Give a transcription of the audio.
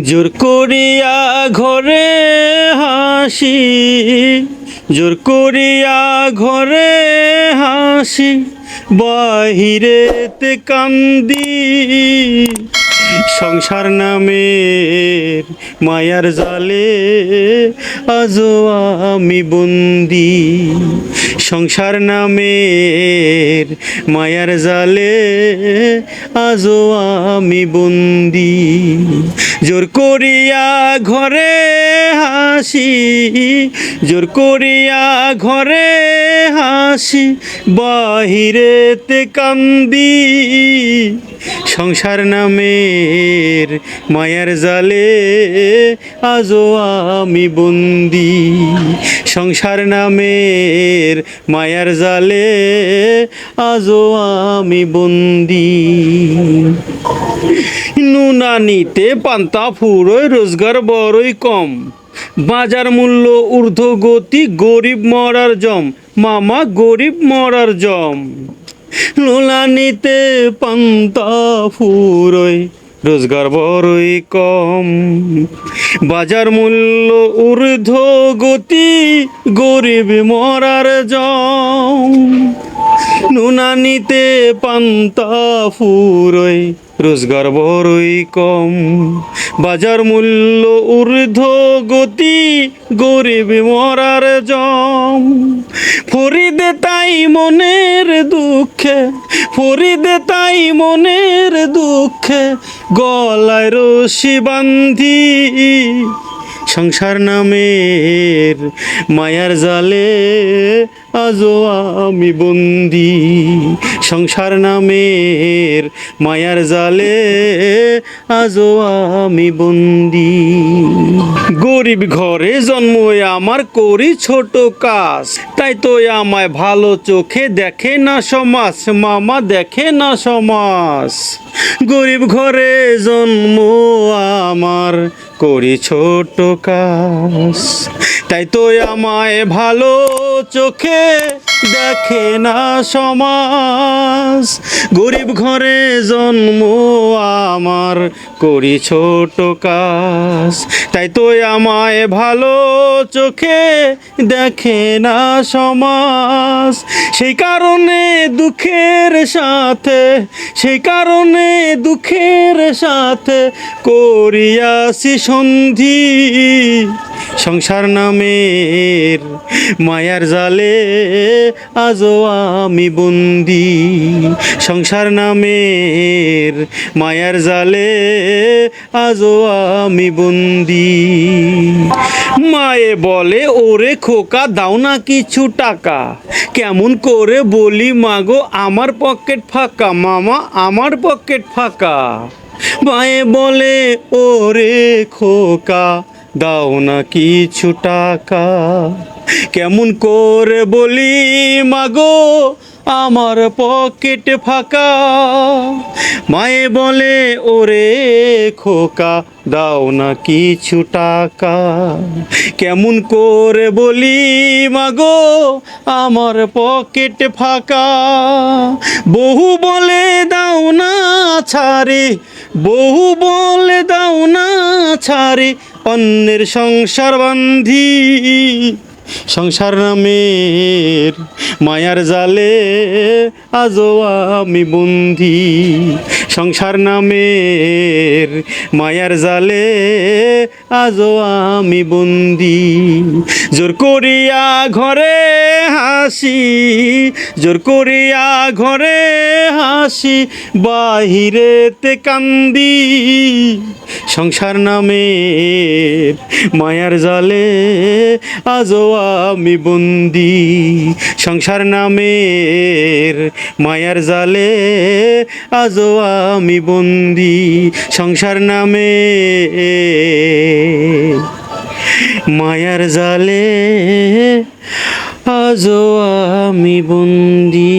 জোর করিয়া ঘরে হাসি, জোর করিয়া ঘরে হাসি, বাহিরেতে কান্দি। সংসার নামের মায়ার জালে আজও আমি বন্দি। সংসার নামের মায়ার জালে আজও আমি বন্দি। জোর করিয়া ঘরে হাসি, জোর করিয়া ঘরে হাসি, বাহিরেতে কান্দি। সংসার নামের মায়ার জালে আজও আমি বন্দি। সংসার নামের মায়ার জালে আজও আমি বন্দি। নুনানিতে পান্তা ফুরোয় রোজগার বড়ই কম। বাজার মূল্য ঊর্ধ্বগতি গরিব মরার জম, মামা গরিব মরার জম। নুনানিতে পান্তা ফুরোয়, রোজগার বড়ই কম। বাজার মূল্য ঊর্ধ্বগতি গরিব মরার জম। নুনানিতে পান্তা ফুরোয় রোজগার বড়ই কম বাজার মূল্য ঊর্ধ্ব গতি, গরিব মরার জম। ফরিদে তাই মনের দুঃখে, ফরিদে তাই মনের দুঃখে, গলায় রশি বান্ধি সংসার নামের মায়ার জালে আজও আমি বন্দি। সংসার নামের মায়ার জালে আজও আমি বন্দি। গরিব ঘরে জন্ম আমার করি ছোট কাজ। তাই তো আমায় ভালো চোখে দেখে না সমাজ, মামা দেখে না সমাজ। গরিব ঘরে জন্ম আমার করি ছোট কাজ। তাই তো আমায় ভালো চোখে দেখে না সমাজ। গরিব ঘরে জন্ম আমার করি ছোট কাজ। তাই তো আমায় ভালো চোখে দেখে না সমাজ। সেই কারণে দুঃখের সাথে, সেই কারণে দুঃখের সাথে করিয়াছি সন্ধি। সংসার নামের মায়ার জালে আজও আমি বন্দি। সংসার নামের মায়ার জালে আজও আমি বন্দি। মায়ে বলে, ওরে খোকা, দাও না কিছু টাকা। কেমন করে বলি, মাগো, আমার পকেট ফাঁকা, মামা, আমার পকেট ফাঁকা। মায়ে বলে, ওরে খোকা দাও না কিছু টাকা। কেমন করে বলি, মাগো, আমার পকেট ফাঁকা। মায়ে বলে, ওরে খোকা, দাও না কিছু টাকা। কেমন করে বলি, মাগো, আমার পকেট ফাঁকা। বহু বলে, দাও না ছাড়ে। বহু বলে, দাও না ছাড়ে। অন্যের সংসার বান্ধি সংসার নামের মায়ার জালে আজও আমি বন্দি সংসার নামের মায়ার জালে আজও আমি বন্দি। জোর করিয়া ঘরে হাসি, জোর করিয়া ঘরে হাসি, বাহিরেতে কান্দি। সংসার নামে মায়ার জালে আজও আমি বন্দি। সংসার নামের মায়ার জালে আজও আমি বন্দি সংসার নামে। মায়ার জালে আজও আমি বন্দি।